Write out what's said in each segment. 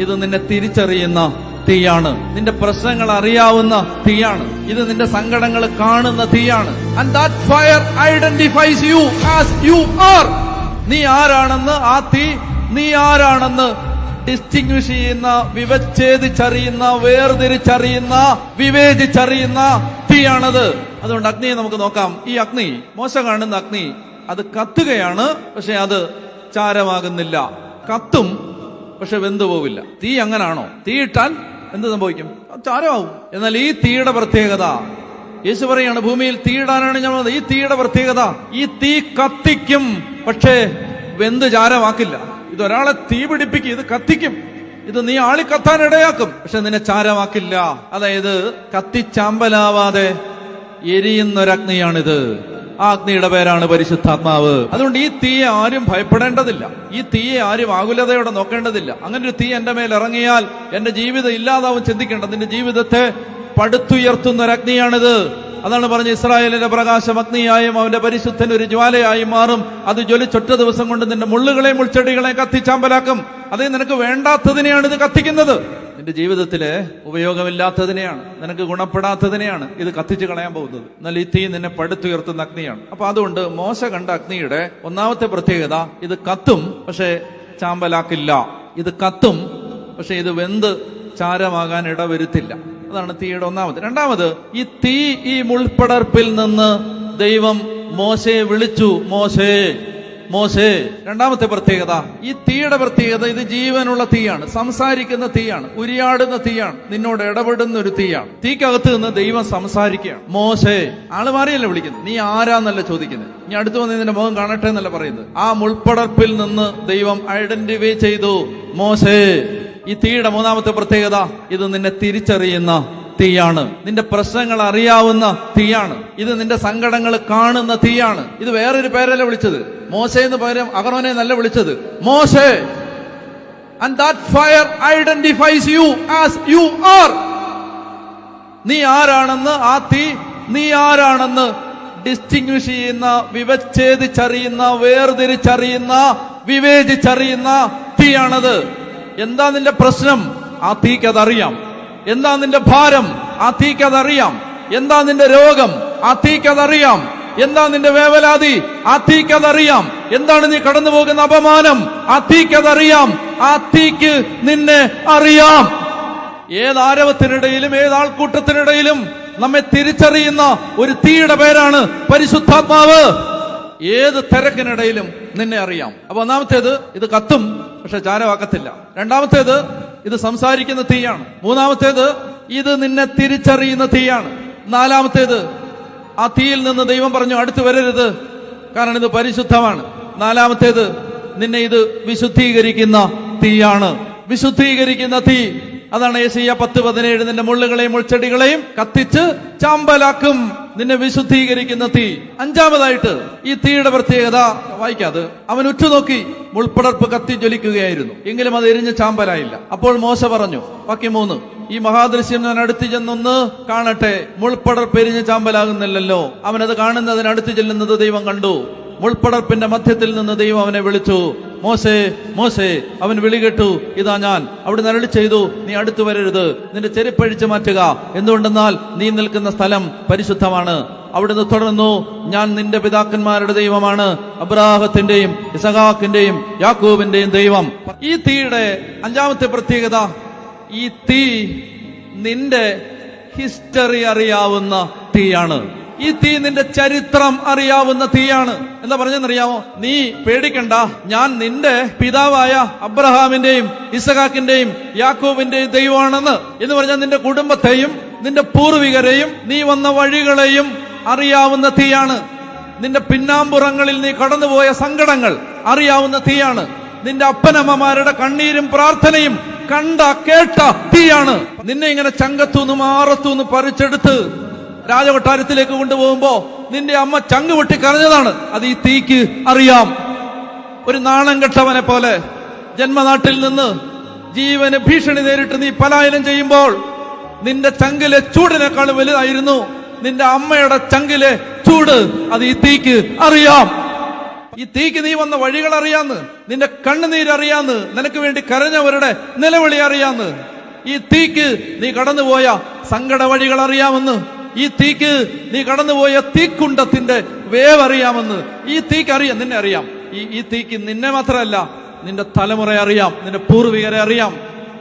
ഇത് നിന്നെ തിരിച്ചറിയുന്ന തീയാണ്. നിന്റെ പ്രശ്നങ്ങൾ അറിയാവുന്ന തീയാണ്. ഇത് നിന്റെ സങ്കടങ്ങൾ കാണുന്ന തീയാണ്. Fire identifies you as you are നീ ആരാണെന്ന് ആ തീ നീ ആരാണെന്ന് ഡിസ്റ്റിങ്വിഷ് ചെയ്യുന്ന വിവച്ഛേദിച്ചറിയുന്ന വേർതിരിച്ചറിയുന്ന വിവേചിച്ചറിയുന്ന തീയാണത്. അതുകൊണ്ട് അഗ്നിയെ നമുക്ക് നോക്കാം. ഈ അഗ്നി മോശ കാണുന്ന അഗ്നി അത് കത്തുകയാണ് പക്ഷെ അത് ചാരമാകുന്നില്ല. കത്തും പക്ഷെ വെന്തു പോവില്ല. തീ അങ്ങനാണോ? തീ ഇട്ടാൽ എന്ത് സംഭവിക്കും? ചാരമാവും. എന്നാൽ ഈ തീയുടെ പ്രത്യേകത യേശു പറയാണ് ഭൂമിയിൽ തീയിടാനാണ് ഞാൻ ഈ തീയുടെ പ്രത്യേകത ഈ തീ കത്തിക്കും. പക്ഷേ വെന്ത് ചാരമാക്കില്ല. ഇത് ഒരാളെ തീ പിടിപ്പിക്കും ഇത് കത്തിക്കും. ഇത് നീ ആളി കത്താൻ ഇടയാക്കും. പക്ഷെ നിന്നെ ചാരമാക്കില്ല. അതായത് കത്തിച്ചാമ്പലാവാതെ എരിയുന്നൊരഗ്നിയാണിത്. ആ പേരാണ് പരിശുദ്ധാത്മാവ്. അതുകൊണ്ട് ഈ തീയെ ആരും ഭയപ്പെടേണ്ടതില്ല. ഈ തീയെ ആരും ആകുലതയോടെ നോക്കേണ്ടതില്ല. അങ്ങനെ ഒരു തീ എന്റെ മേൽ ഇറങ്ങിയാൽ എന്റെ ജീവിതം ഇല്ലാതാവും ചിന്തിക്കേണ്ടത് എന്റെ ജീവിതത്തെ പടുത്തുയർത്തുന്ന ഒരു അഗ്നിയാണിത്. അതാണ് പറഞ്ഞ ഇസ്രായേലിന്റെ പ്രകാശം അഗ്നിയായും അവന്റെ പരിശുദ്ധൻ ഒരു ജ്വാലയായി മാറും. അത് ജ്വലിച്ചൊറ്റ ദിവസം കൊണ്ട് നിന്റെ മുള്ളുകളെയും മുൾച്ചെടികളെയും കത്തിച്ചാമ്പലാക്കും അതേ നിനക്ക് വേണ്ടാത്തതിനെയാണ് ഇത് കത്തിക്കുന്നത്. നിന്റെ ജീവിതത്തിൽ ഉപയോഗമില്ലാത്തതിനെയാണ് നിനക്ക് ഗുണപ്പെടാത്തതിനെയാണ് ഇത് കത്തിച്ചു കളയാൻ പോകുന്നത്. എന്നാൽ ഈ തീ നിന്നെ പടുത്തുയർത്തുന്ന അഗ്നിയാണ്. അപ്പൊ അതുകൊണ്ട് മോശ കണ്ട അഗ്നിയുടെ ഒന്നാമത്തെ പ്രത്യേകത ഇത് കത്തും പക്ഷേ ചാമ്പലാക്കില്ല. ഇത് കത്തും പക്ഷെ ഇത് വെന്ത് ചാരമാകാൻ ഇടവരുത്തില്ല. അതാണ് തീയുടെ ഒന്നാമത്. രണ്ടാമത് ഈ തീ ഈ മുൾപ്പടർപ്പിൽ നിന്ന് ദൈവം മോശയെ വിളിച്ചു മോശേ. മോശേ രണ്ടാമത്തെ പ്രത്യേകത ഈ തീയുടെ പ്രത്യേകത ഇത് ജീവനുള്ള തീയാണ് സംസാരിക്കുന്ന തീയാണ് ഉരിയാടുന്ന തീയാണ് നിന്നോട് ഇടപെടുന്ന ഒരു തീയാണ്. തീക്കകത്ത് നിന്ന് ദൈവം സംസാരിക്കുകയാണ്. മോശേ. ആൾ മാറിയല്ലേ വിളിക്കുന്നത്? നീ ആരാന്നല്ല ചോദിക്കുന്നത്? നീ അടുത്ത് വന്ന് നിന്റെ മുഖം കാണട്ടെ എന്നല്ല പറയുന്നത്? ആ മുൾപ്പടർപ്പിൽ നിന്ന് ദൈവം ഐഡന്റിഫൈ ചെയ്തു. മോശേ ഈ തീയുടെ മൂന്നാമത്തെ പ്രത്യേകത ഇത് നിന്നെ തിരിച്ചറിയുന്ന തീയാണ്. നിന്റെ പ്രശ്നങ്ങൾ അറിയാവുന്ന തീയാണ്. ഇത് നിന്റെ സങ്കടങ്ങൾ കാണുന്ന തീയാണ്. ഇത് വേറൊരു പേരല്ല വിളിച്ചത്? മോശ എന്ന് പകരം അഹറോനെ നല്ല വിളിച്ചത് മോശേ and that fire identifies you as you are നീ ആരാണെന്ന് ആ തീ നീ ആരാണെന്ന് ഡിസ്റ്റിങ്വിഷ് ചെയ്യുന്ന വിവച്ഛേദിച്ചറിയുന്ന വേർതിരിച്ചറിയുന്ന വിവേചിച്ചറിയുന്ന തീയാണത്. എന്താ നിന്റെ പ്രശ്നം? ആ തീക്ക് അതറിയാം എന്താ നിന്റെ ഭാരം? ആ തീക്ക് അതറിയാം എന്താ നിന്റെ രോഗം? ആ തീക്ക് അതറിയാം എന്താ നിന്റെ വേവലാതി? ആ തീക്ക് അതറിയാം എന്താണ് നീ കടന്നു പോകുന്ന അപമാനം? ആ തീക്ക് അതറിയാം ആ തീക്ക് നിന്നെ അറിയാം. ഏത് ആരവത്തിനിടയിലും ഏത് ആൾക്കൂട്ടത്തിനിടയിലും നമ്മെ തിരിച്ചറിയുന്ന ഒരു തീയുടെ പേരാണ് പരിശുദ്ധാത്മാവ്. ഏത് തിരക്കിനിടയിലും നിന്നെ അറിയാം. അപ്പൊ ഒന്നാമത്തേത് ഇത് കത്തും പക്ഷെ ചാരവാക്കത്തില്ല. രണ്ടാമത്തേത് ഇത് സംസാരിക്കുന്ന തീയാണ്. മൂന്നാമത്തേത് ഇത് നിന്നെ തിരിച്ചറിയുന്ന തീയാണ്. നാലാമത്തേത് ആ തീയിൽ നിന്ന് ദൈവം പറഞ്ഞു അടുത്ത് വരരുത്. കാരണം ഇത് പരിശുദ്ധമാണ്. നാലാമത്തേത് നിന്നെ ഇത് വിശുദ്ധീകരിക്കുന്ന തീയാണ്. വിശുദ്ധീകരിക്കുന്ന തീ അതാണ് ഏഷ്യ പത്ത് പതിനേഴ്. നിന്റെ മുള്ളുകളെയും മുൾച്ചെടികളെയും കത്തിച്ച് ചാമ്പലാക്കും. നിന്നെ വിശുദ്ധീകരിക്കുന്ന തീ. അഞ്ചാമതായിട്ട് ഈ തീയുടെ പ്രത്യേകത വായിക്കാത് അവൻ ഉറ്റുനോക്കി മുൾപ്പടർപ്പ് കത്തി ജ്വലിക്കുകയായിരുന്നു. എങ്കിലും അത് എരിഞ്ഞ് ചാമ്പലായില്ല. അപ്പോൾ മോശ പറഞ്ഞു ബാക്കി മൂന്ന് ഈ മഹാദൃശ്യം ഞാൻ അടുത്ത് ചെന്നൊന്ന് കാണട്ടെ. മുൾപ്പടർ പെരിഞ്ഞ് ചാമ്പലാകുന്നില്ലല്ലോ. അവനത് കാണുന്നതിന് അടുത്ത് ചെല്ലുന്നത് ദൈവം കണ്ടു. മുൾപ്പടർപ്പിന്റെ മധ്യത്തിൽ നിന്ന് ദൈവം അവനെ വിളിച്ചു. മോശേ മോശേ അവൻ വിളി കേട്ടു. ഇതാ ഞാൻ. അവിടെ നരളി ചെയ്തു. നീ അടുത്തു വരരുത്. നിന്റെ ചെരുപ്പഴിച്ചു മാറ്റുക. എന്തുകൊണ്ടെന്നാൽ നീ നിൽക്കുന്ന സ്ഥലം പരിശുദ്ധമാണ്. അവിടുന്ന് തുടർന്നു. ഞാൻ നിന്റെ പിതാക്കന്മാരുടെ ദൈവമാണ്. അബ്രാഹത്തിന്റെയും ഇസഹാക്കിന്റെയും യാക്കൂബിന്റെയും ദൈവം. ഈ തീയുടെ അഞ്ചാമത്തെ പ്രത്യേകത ഈ തീ നിന്റെ ഹിസ്റ്ററി അറിയാവുന്ന തീയാണ്. ഈ തീ നിന്റെ ചരിത്രം അറിയാവുന്ന തീയാണ്. എന്താ പറഞ്ഞെന്നറിയാമോ നീ പേടിക്കണ്ട. ഞാൻ നിന്റെ പിതാവായ അബ്രഹാമിന്റെയും ഇസഹാക്കിന്റെയും യാക്കോബിന്റെയും ദൈവമാണെന്ന്. എന്ന് പറഞ്ഞാൽ നിന്റെ കുടുംബത്തെയും നിന്റെ പൂർവികരെയും നീ വന്ന വഴികളെയും അറിയാവുന്ന തീയാണ്. നിന്റെ പിന്നാമ്പുറങ്ങളിൽ നീ കടന്നുപോയ സങ്കടങ്ങൾ അറിയാവുന്ന തീയാണ്. നിന്റെ അപ്പനമ്മമാരുടെ കണ്ണീരും പ്രാർത്ഥനയും കണ്ട കേട്ട തീയാണ്. നിന്നെ ഇങ്ങനെ ചങ്കത്തൂന്ന് മാറത്തൂന്ന് പറിച്ചെടുത്ത് രാജകൊട്ടാരത്തിലേക്ക് കൊണ്ടുപോകുമ്പോ നിന്റെ അമ്മ ചങ്ക് പൊട്ടി കരഞ്ഞതാണ്. അത് ഈ തീക്ക് അറിയാം. ഒരു നാണം കെട്ടവനെ പോലെ ജന്മനാട്ടിൽ നിന്ന് ജീവന് ഭീഷണി നേരിട്ട് നീ പലായനം ചെയ്യുമ്പോൾ നിന്റെ ചങ്കിലെ ചൂടിനേക്കാൾ വലുതായിരുന്നു. നിന്റെ അമ്മയുടെ ചങ്കിലെ ചൂട്. അത് ഈ തീക്ക് അറിയാം. ഈ തീക്ക് നീ വന്ന വഴികൾ അറിയാന്ന് നിന്റെ കണ്ണുനീരറിയാന്ന് നിനക്ക് വേണ്ടി കരഞ്ഞവരുടെ നിലവിളി അറിയാന്ന്. ഈ തീക്ക് നീ കടന്നുപോയ സങ്കട വഴികൾ അറിയാമെന്ന് ഈ തീക്ക് നീ കടന്നുപോയ തീക്കുണ്ടത്തിന്റെ വേവ് അറിയാമെന്ന് ഈ തീക്ക് അറിയാം നിന്നെ അറിയാം. ഈ ഈ തീക്ക് നിന്നെ മാത്രമല്ല നിന്റെ തലമുറ അറിയാം നിന്റെ പൂർവികരെ അറിയാം.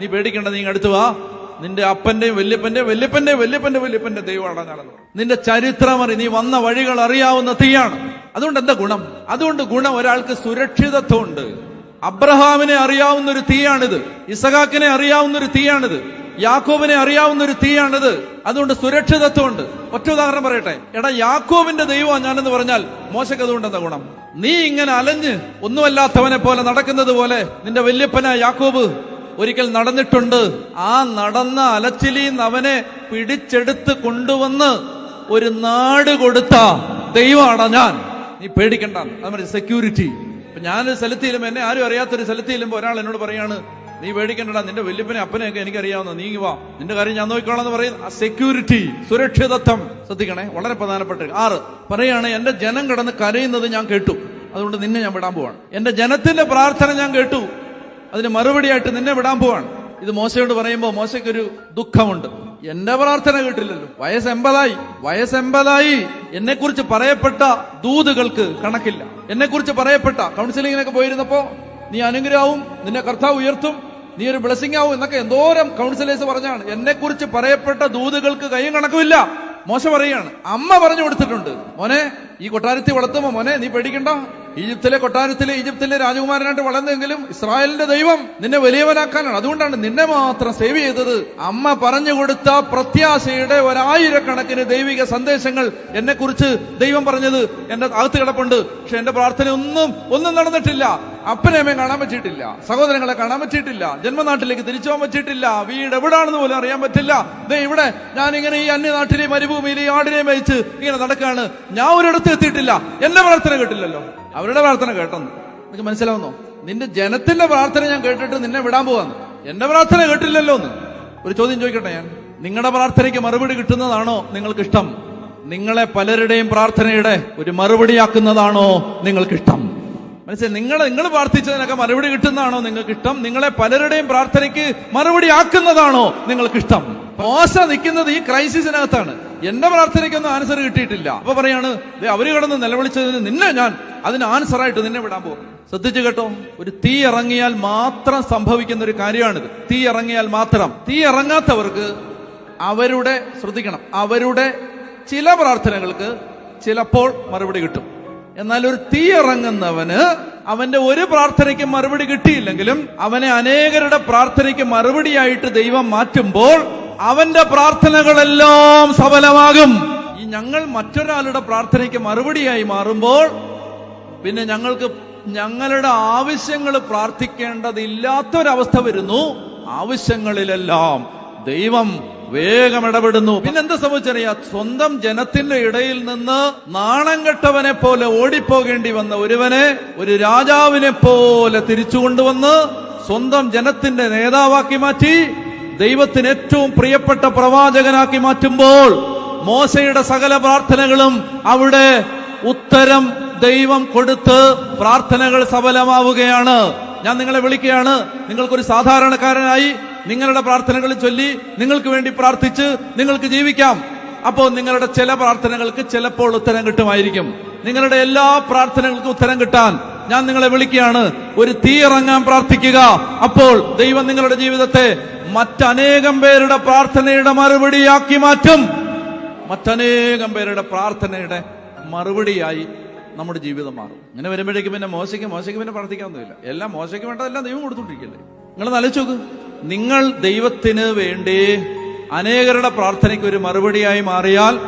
നീ പേടിക്കേണ്ട നീ അടുത്തു വാ. നിന്റെ അപ്പന്റെയും വല്യപ്പന്റെയും വല്യപ്പന്റെയും വല്യപ്പന്റെ വല്യപ്പന്റെ ദൈവമാണ് ഞാനെന്ന് നിന്റെ ചരിത്രം അറി നീ വന്ന വഴികൾ അറിയാവുന്ന തീയാണ്. അതുകൊണ്ട് എന്താ ഗുണം? അതുകൊണ്ട് ഗുണം ഒരാൾക്ക് സുരക്ഷിതത്വമുണ്ട്. അബ്രഹാമിനെ അറിയാവുന്ന ഒരു തീയാണിത്. ഇസഹാക്കിനെ അറിയാവുന്ന ഒരു തീയാണിത്. യാക്കോബിനെ അറിയാവുന്ന ഒരു തീയാണിത്. അതുകൊണ്ട് സുരക്ഷിതത്വമുണ്ട്. ഒറ്റ ഉദാഹരണം പറയട്ടെ. എടാ യാക്കോബിന്റെ ദൈവം ഞാനെന്ന് പറഞ്ഞാൽ മോശക്ക് അതുകൊണ്ട് എന്താ ഗുണം? നീ ഇങ്ങനെ അലഞ്ഞ് ഒന്നുമല്ലാത്തവനെ പോലെ നടക്കുന്നത് പോലെ നിന്റെ വല്യപ്പന യാക്കോബ് ഒരിക്കൽ നടന്നിട്ടുണ്ട്. ആ നടന്ന അലച്ചിലിന്ന് അവനെ പിടിച്ചെടുത്ത് കൊണ്ടുവന്ന് ഒരു നാട് കൊടുത്ത ദൈവമാണ് ഞാൻ. നീ പേടിക്കണ്ട അത് സെക്യൂരിറ്റി ഞാൻ ഞാനൊരു സ്ഥലത്ത് എന്നെ ആരും അറിയാത്തൊരു സ്ഥലത്ത് ചെല്ലുമ്പോ ഒരാൾ എന്നോട് പറയാണ് നീ പേടിക്കണ്ടടാ നിന്റെ വല്യപ്പനെ അപ്പനെയൊക്കെ എനിക്കറിയാവുന്ന നീ വാ. നിന്റെ കാര്യം ഞാൻ നോക്കിക്കോളാം എന്ന് പറയുന്ന സെക്യൂരിറ്റി സുരക്ഷിതത്വം. ശ്രദ്ധിക്കണേ വളരെ പ്രധാനപ്പെട്ട ആറ് പറയാണ് എന്റെ ജനം കടന്ന് കരയുന്നത് ഞാൻ കേട്ടു. അതുകൊണ്ട് നിന്നെ ഞാൻ വിടാൻ പോവാണ്. എന്റെ ജനത്തിന്റെ പ്രാർത്ഥന ഞാൻ കേട്ടു. അതിന് മറുപടിയായിട്ട് നിന്നെ വിടാൻ പോവാണ്. ഇത് മോശയോട് പറയുമ്പോൾ മോശയ്ക്കൊരു ദുഃഖമുണ്ട്. എന്റെ പ്രാർത്ഥന കേട്ടില്ലല്ലോ. വയസ്സ് എൺപതായി വയസ്സ് എൺപതായി എന്നെ കുറിച്ച് പറയപ്പെട്ട ദൂതുകൾക്ക് കണക്കില്ല. എന്നെ കുറിച്ച് പറയപ്പെട്ട കൗൺസിലിങ്ങിനൊക്കെ പോയിരുന്നപ്പോ നീ അനുഗ്രഹവും നിന്നെ കർത്താവ് ഉയർത്തും നീ ഒരു ബ്ലെസ്സിംഗ് ആവും എന്നൊക്കെ എന്തോരം കൗൺസിലേഴ്സ് പറഞ്ഞാണ്. എന്നെ കുറിച്ച് പറയപ്പെട്ട ദൂതുകൾക്ക് കയ്യും കണക്കുമില്ല. മോശം പറയാണ് അമ്മ പറഞ്ഞു കൊടുത്തിട്ടുണ്ട്. മോനെ ഈ കൊട്ടാരത്തിൽ വളർത്തുമ്പോ മോനെ നീ പേടിക്കണ്ട. ഈജിപ്തിലെ കൊട്ടാരത്തിലെ ഈജിപ്തിലെ രാജകുമാരനായിട്ട് വളർന്നെങ്കിലും ഇസ്രായേലിന്റെ ദൈവം നിന്നെ വലിയവനാക്കാനാണ്. അതുകൊണ്ടാണ് നിന്നെ മാത്രം സേവ് ചെയ്തത്. അമ്മ പറഞ്ഞു കൊടുത്ത പ്രത്യാശയുടെ ഒരായിരക്കണക്കിന് ദൈവിക സന്ദേശങ്ങൾ എന്നെ കുറിച്ച് ദൈവം പറഞ്ഞത് എന്റെ അകത്ത് കിടപ്പുണ്ട്. പക്ഷെ എന്റെ പ്രാർത്ഥന ഒന്നും ഒന്നും നടന്നിട്ടില്ല. അപ്പനെ അമ്മയെ കാണാൻ പറ്റിയിട്ടില്ല. സഹോദരങ്ങളെ കാണാൻ പറ്റിയിട്ടില്ല. ജന്മനാട്ടിലേക്ക് തിരിച്ചു പോകാൻ പറ്റിയിട്ടില്ല. വീട് എവിടാണെന്ന് പോലും അറിയാൻ പറ്റില്ല. ദേ ഇവിടെ ഞാൻ ഇങ്ങനെ ഈ അന്യനാട്ടിലെ മരുഭൂമിയിലെയും ആടിനെയും ആടിനെ മേയിച്ച് ഇങ്ങനെ നടക്കാണ് ഞാൻ ഒരിടത്ത് എത്തിയിട്ടില്ല. എന്റെ പ്രാർത്ഥന കേട്ടില്ലല്ലോ. അവരുടെ പ്രാർത്ഥന കേട്ടെന്ന്. നിനക്ക് മനസ്സിലാവുന്നോ? നിന്റെ ജനത്തിന്റെ പ്രാർത്ഥന ഞാൻ കേട്ടിട്ട് നിന്നെ വിടാൻ പോവാന്ന്. എന്റെ പ്രാർത്ഥന കേട്ടില്ലല്ലോ എന്ന് ഒരു ചോദ്യം ചോദിക്കട്ടെ ഞാൻ? നിങ്ങളുടെ പ്രാർത്ഥനയ്ക്ക് മറുപടി കിട്ടുന്നതാണോ നിങ്ങൾക്ക് ഇഷ്ടം നിങ്ങളെ പലരുടെയും പ്രാർത്ഥനയുടെ ഒരു മറുപടിയാക്കുന്നതാണോ നിങ്ങൾക്ക് ഇഷ്ടം മനസ്സിലായി? നിങ്ങൾ നിങ്ങൾ പ്രാർത്ഥിച്ചതിനൊക്കെ മറുപടി കിട്ടുന്നതാണോ നിങ്ങൾക്ക് ഇഷ്ടം നിങ്ങളെ പലരുടെയും പ്രാർത്ഥനയ്ക്ക് മറുപടി ആക്കുന്നതാണോ നിങ്ങൾക്ക് ഇഷ്ടം മോശ നിൽക്കുന്നത് ഈ ക്രൈസിസിനകത്താണ്. എന്റെ പ്രാർത്ഥനയ്ക്കൊന്നും ആൻസർ കിട്ടിയിട്ടില്ല. അപ്പൊ പറയാണ് "ദേ, അവർ കിടന്ന് നിലവിളിച്ചതിന് നിന്നെ ഞാൻ അതിന് ആൻസർ ആയിട്ട് നിന്നെ വിടാൻ പോകും. ശ്രദ്ധിച്ചു കേട്ടോ. ഒരു തീ ഇറങ്ങിയാൽ മാത്രം സംഭവിക്കുന്ന ഒരു കാര്യമാണിത്. തീ ഇറങ്ങിയാൽ മാത്രം. തീ ഇറങ്ങാത്തവർക്ക് അവരുടെ ശ്രദ്ധിക്കണം അവരുടെ ചില പ്രാർത്ഥനകൾക്ക് ചിലപ്പോൾ മറുപടി കിട്ടും. എന്നാൽ ഒരു തീ ഇറങ്ങുന്നവന് അവന്റെ ഒരു പ്രാർത്ഥനയ്ക്ക് മറുപടി കിട്ടിയില്ലെങ്കിലും അവനെ അനേകരുടെ പ്രാർത്ഥനയ്ക്ക് മറുപടിയായിട്ട് ദൈവം മാറ്റുമ്പോൾ അവന്റെ പ്രാർത്ഥനകളെല്ലാം സഫലമാകും. ഈ ഞങ്ങൾ മറ്റൊരാളുടെ പ്രാർത്ഥനയ്ക്ക് മറുപടിയായി മാറുമ്പോൾ പിന്നെ ഞങ്ങൾക്ക് ഞങ്ങളുടെ ആവശ്യങ്ങൾ പ്രാർത്ഥിക്കേണ്ടതില്ലാത്തൊരവസ്ഥ വരുന്നു. ആവശ്യങ്ങളിലെല്ലാം ദൈവം വേഗം ഇടപെടുന്നു. പിന്നെ എന്താ സംഭവിച്ചറിയാ? സ്വന്തം ജനത്തിന്റെ ഇടയിൽ നിന്ന് നാണം കെട്ടവനെ പോലെ ഓടിപ്പോകേണ്ടി വന്ന ഒരുവനെ ഒരു രാജാവിനെ പോലെ തിരിച്ചു കൊണ്ടുവന്ന് സ്വന്തം ജനത്തിന്റെ നേതാവാക്കി മാറ്റി ദൈവത്തിന് ഏറ്റവും പ്രിയപ്പെട്ട പ്രവാചകനാക്കി മാറ്റുമ്പോൾ മോശയുടെ സകല പ്രാർത്ഥനകളും അവിടെ ഉത്തരം ദൈവം കൊടുത്ത് പ്രാർത്ഥനകൾ സഫലമാവുകയാണ് ഞാൻ നിങ്ങളെ വിളിക്കുകയാണ്. നിങ്ങൾക്കൊരു സാധാരണക്കാരനായി നിങ്ങളുടെ പ്രാർത്ഥനകൾ ചൊല്ലി നിങ്ങൾക്ക് വേണ്ടി പ്രാർത്ഥിച്ച് നിങ്ങൾക്ക് ജീവിക്കാം. അപ്പോൾ നിങ്ങളുടെ ചില പ്രാർത്ഥനകൾക്ക് ചിലപ്പോൾ ഉത്തരം കിട്ടുമായിരിക്കും. നിങ്ങളുടെ എല്ലാ പ്രാർത്ഥനകൾക്കും ഉത്തരം കിട്ടാൻ ഞാൻ നിങ്ങളെ വിളിക്കുകയാണ്. ഒരു തീ ഇറങ്ങാൻ പ്രാർത്ഥിക്കുക. അപ്പോൾ ദൈവം നിങ്ങളുടെ ജീവിതത്തെ മറ്റനേകം പേരുടെ പ്രാർത്ഥനയുടെ മറുപടിയാക്കി മാറ്റും. മറ്റനേകം പേരുടെ പ്രാർത്ഥനയുടെ മറുപടിയായി നമ്മുടെ ജീവിതം മാറും. ഇങ്ങനെ വരുമ്പോഴേക്കും പിന്നെ മോശയ്ക്ക് മോശയ്ക്ക് പിന്നെ പ്രാർത്ഥിക്കാവുന്നില്ല എല്ലാം മോശയ്ക്ക് വേണ്ടതെല്ലാം ദൈവം കൊടുത്തോണ്ടിരിക്കല്ലേ? നിങ്ങൾ നലച്ചോക്ക് നിങ്ങൾ ദൈവത്തിന് വേണ്ടി അനേകരുടെ പ്രാർത്ഥനയ്ക്ക് ഒരു മറുപടിയായി മാറിയാൽ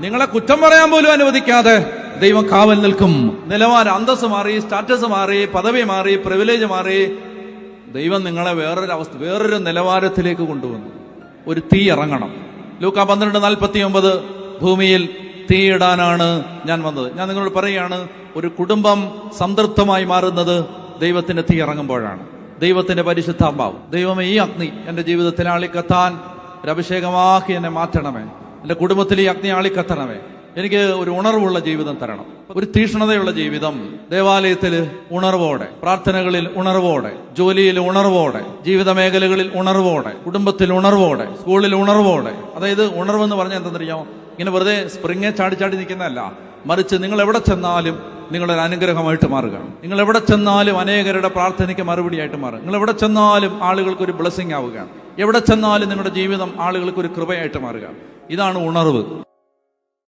നിങ്ങളെ കുറ്റം പറയാൻ പോലും അനുവദിക്കാതെ ദൈവം കാവൽ നിൽക്കും. നിലവാരം അന്തസ് മാറി സ്റ്റാറ്റസ് മാറി പദവി മാറി പ്രിവിലേജ് മാറി. ദൈവം നിങ്ങളെ വേറൊരു അവസ്ഥ വേറൊരു നിലവാരത്തിലേക്ക് കൊണ്ടുവന്നു. ഒരു തീ ഇറങ്ങണം. ലൂക്ക പന്ത്രണ്ട് നാൽപ്പത്തി ഒമ്പത് ഭൂമിയിൽ തീയിടാനാണ് ഞാൻ വന്നത്. ഞാൻ നിങ്ങളോട് പറയുകയാണ് ഒരു കുടുംബം സംതൃപ്തമായി മാറുന്നത് ദൈവത്തിന്റെ തീ ഇറങ്ങുമ്പോഴാണ്. ദൈവത്തിന്റെ പരിശുദ്ധാമ്പാവും ദൈവമേ ഈ അഗ്നി എന്റെ ജീവിതത്തിൽ ആളിക്കത്താൻ ഒരു അഭിഷേകമാക്കി എന്നെ മാറ്റണമേ. എന്റെ കുടുംബത്തിൽ ഈ അഗ്നി ആളിക്കത്തണമേ. എനിക്ക് ഒരു ഉണർവുള്ള ജീവിതം തരണം. ഒരു തീഷ്ണതയുള്ള ജീവിതം. ദേവാലയത്തിൽ ഉണർവോടെ പ്രാർത്ഥനകളിൽ ഉണർവോടെ ജോലിയിൽ ഉണർവോടെ ജീവിത മേഖലകളിൽ ഉണർവോടെ കുടുംബത്തിൽ ഉണർവോടെ സ്കൂളിൽ ഉണർവോടെ. അതായത് ഉണർവെന്ന് പറഞ്ഞാൽ എന്തെന്നറിയാമോ? ഇങ്ങനെ വെറുതെ സ്പ്രിങ്ങെ ചാടി ചാടി നിൽക്കുന്നതല്ല. മറിച്ച് നിങ്ങൾ എവിടെ ചെന്നാലും നിങ്ങളൊരു അനുഗ്രഹമായിട്ട് മാറുക. നിങ്ങൾ എവിടെ ചെന്നാലും അനേകരുടെ പ്രാർത്ഥനയ്ക്ക് മറുപടിയായിട്ട് മാറുക. നിങ്ങൾ എവിടെ ചെന്നാലും ആളുകൾക്ക് ഒരു ബ്ലെസ്സിങ് ആവുക. എവിടെ ചെന്നാലും നിങ്ങളുടെ ജീവിതം ആളുകൾക്ക് ഒരു കൃപയായിട്ട് മാറുക. ഇതാണ് ഉണർവ്.